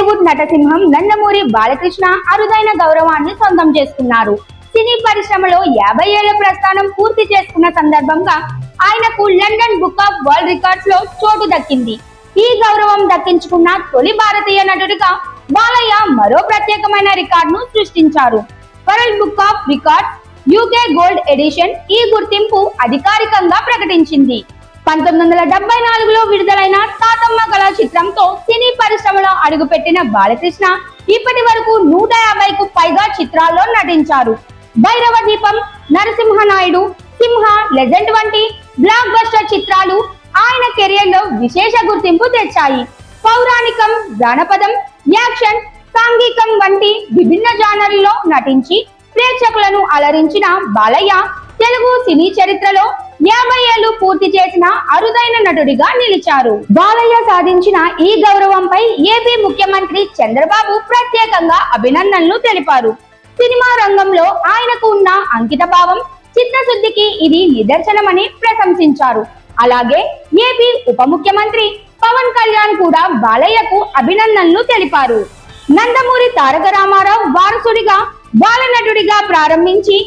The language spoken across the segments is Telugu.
టాలీవుడ్ నటసింహం నందమూరి బాలకృష్ణ అరుదైన గౌరవాన్ని సొంతం చేసుకున్నారు. సినీ పరిశ్రమలో యాభై ఏళ్ళ ప్రస్థానం పూర్తి చేసుకున్న సందర్భంగా ఆయనకు లండన్ బుక్ ఆఫ్ వరల్డ్ రికార్డ్స్లో చోటు దక్కింది. ఈ గౌరవం దక్కించుకున్న తొలి భారతీయ నటుడిగా బాలయ్య మరో ప్రత్యేకమైన రికార్డును సృష్టించారు. World book of records UK gold edition ఈ గుర్తింపు అధికారికంగా ప్రకటించింది. పంతొమ్మిది వందల డెబ్బై నాలుగులో విడుదలైన తాతమ్మ కళ చిత్రంతో అడుగుపెట్టిన బాలకృష్ణ ఇప్పటి వరకు నూట యాభైకు పైగా చిత్రాల్లో నటించారు. భైరవ దీపం నరసింహనాయుడు సింహ లెజెండ్ వంటి బ్లాక్ బస్టర్ చిత్రాలు ఆయన కెరియర్లో విశేష గుర్తింపు తెచ్చాయి. పౌరాణికం జానపదం యాక్షన్ సాంఘికం వంటి విభిన్న జానర్లలో నటించి ప్రేక్షకులను అలరించిన బాలయ్య తెలుగు సినీ చరిత్రలో యాభై ఏళ్ళు పూర్తి చేసిన అరుదైన నటుడిగా నిలిచారు. బాలయ్య సాధించిన ఈ గౌరవంపై ఏపీ ముఖ్యమంత్రి చంద్రబాబు ప్రత్యేకంగా అభినందనలు తెలిపారు. సినిమా రంగంలో ఆయనకు ఉన్న అంకిత భావం చిత్తశుద్ధికి ఇది నిదర్శనమని ప్రశంసించారు. అలాగే ఏపీ ఉప ముఖ్యమంత్రి పవన్ కళ్యాణ్ కూడా బాలయ్యకు అభినందనలు తెలిపారు. నందమూరి తారక రామారావు వారసుడిగా బాలనటుడిగా ప్రారంభించి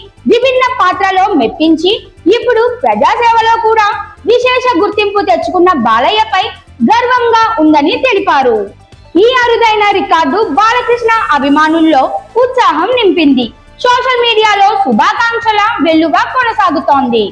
విభిన్న పాత్రలో మెప్పించి ఇప్పుడు ప్రజాసేవలో కూడా విశేష గుర్తింపు తెచ్చుకున్న బాలయ్యపై గర్వంగా ఉందని తెలిపారు. ఈ అరుదైన రికార్డు బాలకృష్ణ అభిమానుల్లో ఉత్సాహం నింపింది. సోషల్ మీడియాలో శుభాకాంక్షల వెల్లువ కొనసాగుతోంది.